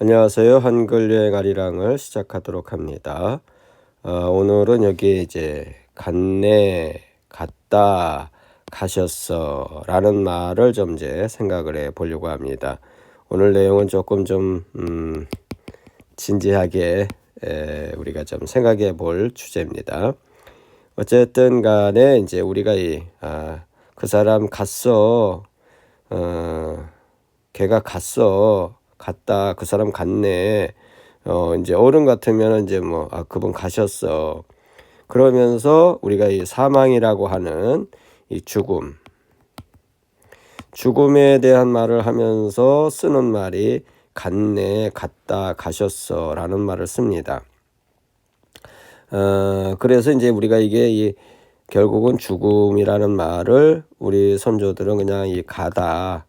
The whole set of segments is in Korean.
안녕하세요. 한글 여행 아리랑을 시작하도록 합니다. 어, 오늘은 여기 이제 갔네, 갔다, 가셨어 라는 말을 좀 이제 생각을 해 보려고 합니다. 오늘 내용은 조금 좀, 음, 진지하게 에, 우리가 좀 생각해 볼 주제입니다. 어쨌든 간에 이제 우리가 이, 아, 그 사람 갔어, 어, 걔가 갔어. 갔다. 그 사람 갔네. 어, 이제 어른 같으면 이제 뭐, 아, 그분 가셨어. 그러면서 우리가 이 사망이라고 하는 이 죽음. 죽음에 대한 말을 하면서 쓰는 말이 갔네, 갔다, 가셨어 라는 말을 씁니다. 어, 그래서 이제 우리가 이게 이 결국은 죽음이라는 말을 우리 선조들은 그냥 이 가다,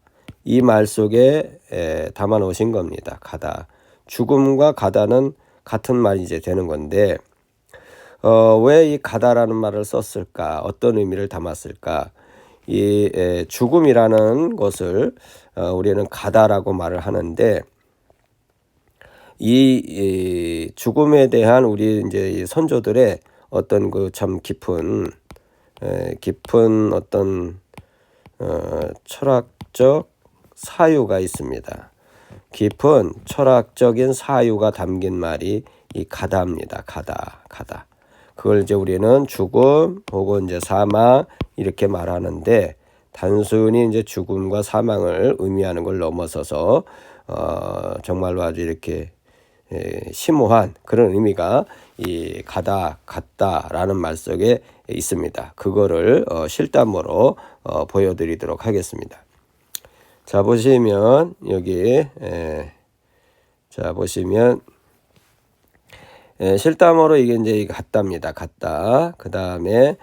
이 말 속에 에, 담아 놓으신 겁니다. 가다. 죽음과 가다는 같은 말이 이제 되는 건데 어, 왜 이 가다라는 말을 썼을까? 어떤 의미를 담았을까? 이 에, 죽음이라는 것을 어, 우리는 가다라고 말을 하는데 이, 이 죽음에 대한 우리 이제 이 선조들의 어떤 그 참 깊은 에, 깊은 어떤 어, 철학적 사유가 있습니다. 깊은 철학적인 사유가 담긴 말이 이 가다입니다. 가다, 가다. 그걸 이제 우리는 죽음 혹은 이제 사망 이렇게 말하는데 단순히 이제 죽음과 사망을 의미하는 걸 넘어서서 어 정말로 아주 이렇게 에, 심오한 그런 의미가 이 가다 갔다라는 말 속에 있습니다. 그거를 어 실담으로 어 보여드리도록 하겠습니다. 자 보시면 여기 에, 자 보시면 에, 실담어로 이게 이제 같답니다. 같다. 그 다음에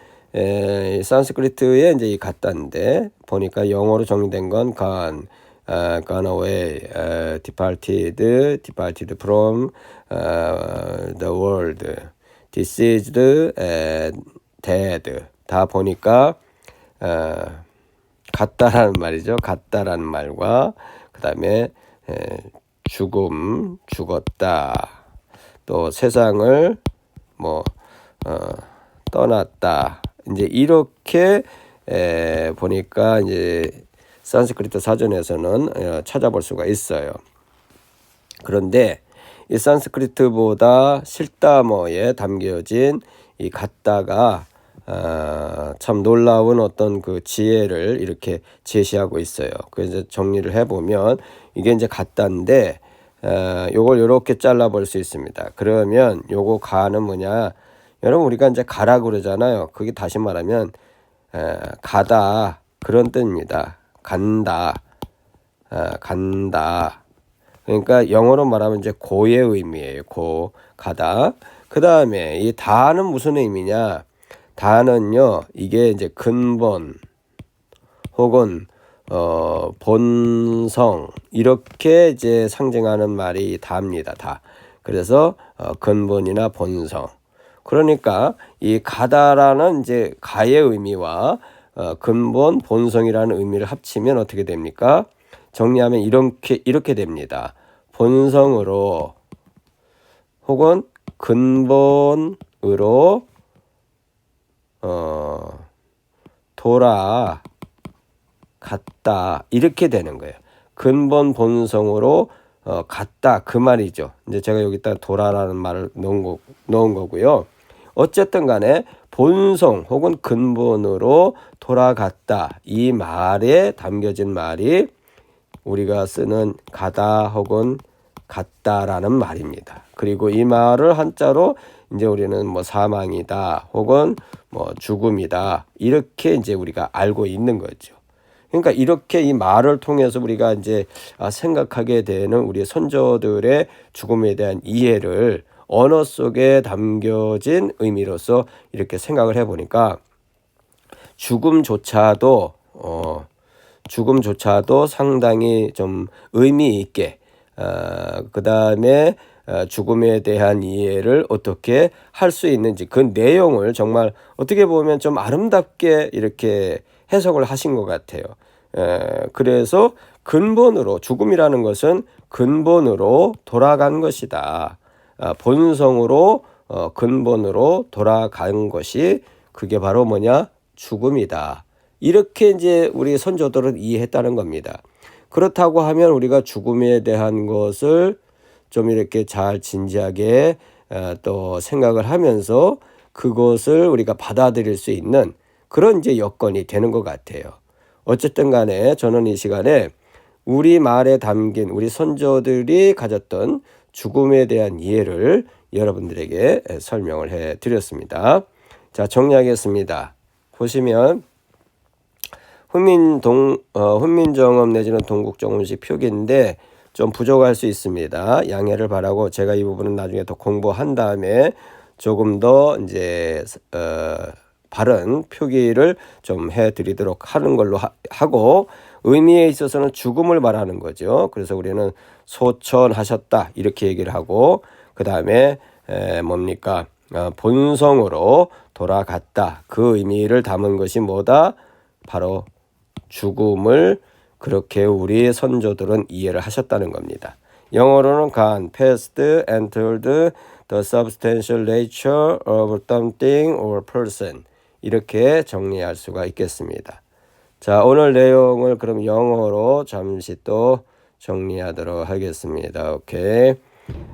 산스크리트에 이제 이 같다인데 보니까 영어로 정리된 건 gone, uh, gone away, uh, departed, departed from uh, the world, deceased, uh, dead 다 보니까 uh, 같다라는 말이죠. 같다라는 말과 그 다음에 죽음, 죽었다. 또 세상을 뭐 어, 떠났다. 이제 이렇게 에, 보니까 이제 산스크리트 사전에서는 어, 찾아볼 수가 있어요. 그런데 이 산스크리트보다 실다모에 담겨진 이 같다가 아, 참 놀라운 어떤 그 지혜를 이렇게 제시하고 있어요. 그래서 정리를 해보면 이게 이제 같다인데 아, 요걸 이렇게 잘라볼 수 있습니다. 그러면 요거 가는 뭐냐? 여러분 우리가 이제 가라 그러잖아요. 그게 다시 말하면 아, 가다 그런 뜻입니다. 간다, 아, 간다. 그러니까 영어로 말하면 이제 고의 의미예요. 고 가다. 그 다음에 이 다는 무슨 의미냐? 다는요 이게 이제 근본 혹은 어 본성 이렇게 이제 상징하는 말이 다입니다 다. 그래서 어, 근본이나 본성. 그러니까 이 가다라는 이제 가의 의미와 어, 근본 본성이라는 의미를 합치면 어떻게 됩니까? 정리하면 이렇게 이렇게 됩니다. 본성으로 혹은 근본으로 어, 돌아 갔다 이렇게 되는 거예요. 근본 본성으로 어, 갔다 그 말이죠. 이제 제가 여기다 돌아라는 말을 넣은, 거, 넣은 거고요. 어쨌든 간에 본성 혹은 근본으로 돌아갔다 이 말에 담겨진 말이 우리가 쓰는 가다 혹은 갔다라는 말입니다. 그리고 이 말을 한자로 이제 우리는 뭐 사망이다 혹은 뭐 죽음이다 이렇게 이제 우리가 알고 있는 거죠. 그러니까 이렇게 이 말을 통해서 우리가 이제 아, 생각하게 되는 우리 선조들의 죽음에 대한 이해를 언어 속에 담겨진 의미로서 이렇게 생각을 해보니까 죽음조차도 어 죽음조차도 상당히 좀 의미 있게 어, 그 다음에 어, 죽음에 대한 이해를 어떻게 할 수 있는지 그 내용을 정말 어떻게 보면 좀 아름답게 이렇게 해석을 하신 것 같아요. 그래서 근본으로 죽음이라는 것은 근본으로 돌아간 것이다. 아, 본성으로 어, 근본으로 돌아간 것이 그게 바로 뭐냐 죽음이다. 이렇게 이제 우리 선조들은 이해했다는 겁니다. 그렇다고 하면 우리가 죽음에 대한 것을 좀 이렇게 잘 진지하게 어, 또 생각을 하면서 그것을 우리가 받아들일 수 있는 그런 이제 여건이 되는 것 같아요. 어쨌든 간에 저는 이 시간에 우리 말에 담긴 우리 선조들이 가졌던 죽음에 대한 이해를 여러분들에게 설명을 해 드렸습니다. 자, 정리하겠습니다. 보시면 훈민동 어, 훈민정음 내지는 동국정음식 표기인데 좀 부족할 수 있습니다. 양해를 바라고 제가 이 부분은 나중에 더 공부한 다음에 조금 더 이제 어, 바른 표기를 좀 해드리도록 하는 걸로 하, 하고 의미에 있어서는 죽음을 말하는 거죠. 그래서 우리는 소천하셨다 이렇게 얘기를 하고 그 다음에 뭡니까 어, 본성으로 돌아갔다 그 의미를 담은 것이 뭐다 바로 죽음을 그렇게 우리 선조들은 이해를 하셨다는 겁니다. 영어로는 gone, past, entered, the substantial nature of something or person 이렇게 정리할 수가 있겠습니다. 자, 오늘 내용을 그럼 영어로 잠시 또 정리하도록 하겠습니다. 오케이.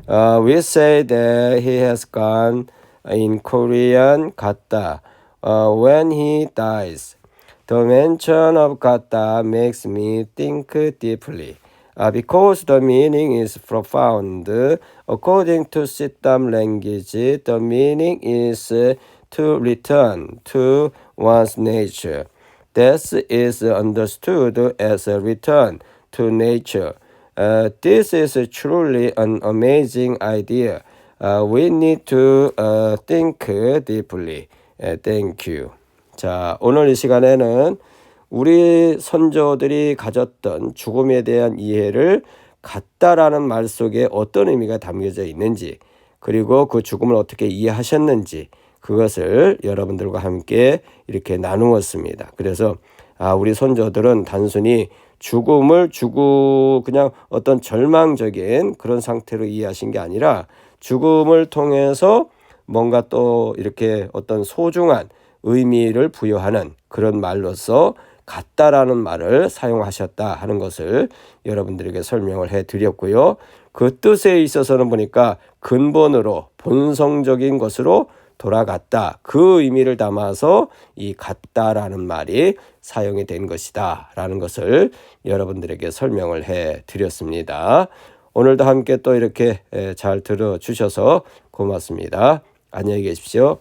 Uh, we say that he has gone in Korean 갔다. Uh, when he dies. The mention of 갔다 makes me think deeply. Uh, because the meaning is profound. According to Siddham language, the meaning is to return to one's nature. Death is understood as a return to nature. Uh, this is truly an amazing idea. Uh, we need to uh, think deeply. Uh, thank you. 자, 오늘 이 시간에는 우리 선조들이 가졌던 죽음에 대한 이해를 같다라는 말 속에 어떤 의미가 담겨져 있는지, 그리고 그 죽음을 어떻게 이해하셨는지, 그것을 여러분들과 함께 이렇게 나누었습니다. 그래서 아, 우리 선조들은 단순히 죽음을 죽고 그냥 어떤 절망적인 그런 상태로 이해하신 게 아니라 죽음을 통해서 뭔가 또 이렇게 어떤 소중한 의미를 부여하는 그런 말로서 같다라는 말을 사용하셨다 하는 것을 여러분들에게 설명을 해 드렸고요. 그 뜻에 있어서는 보니까 근본으로 본성적인 것으로 돌아갔다. 그 의미를 담아서 이 같다라는 말이 사용이 된 것이다. 라는 것을 여러분들에게 설명을 해 드렸습니다. 오늘도 함께 또 이렇게 잘 들어 주셔서 고맙습니다. 안녕히 계십시오.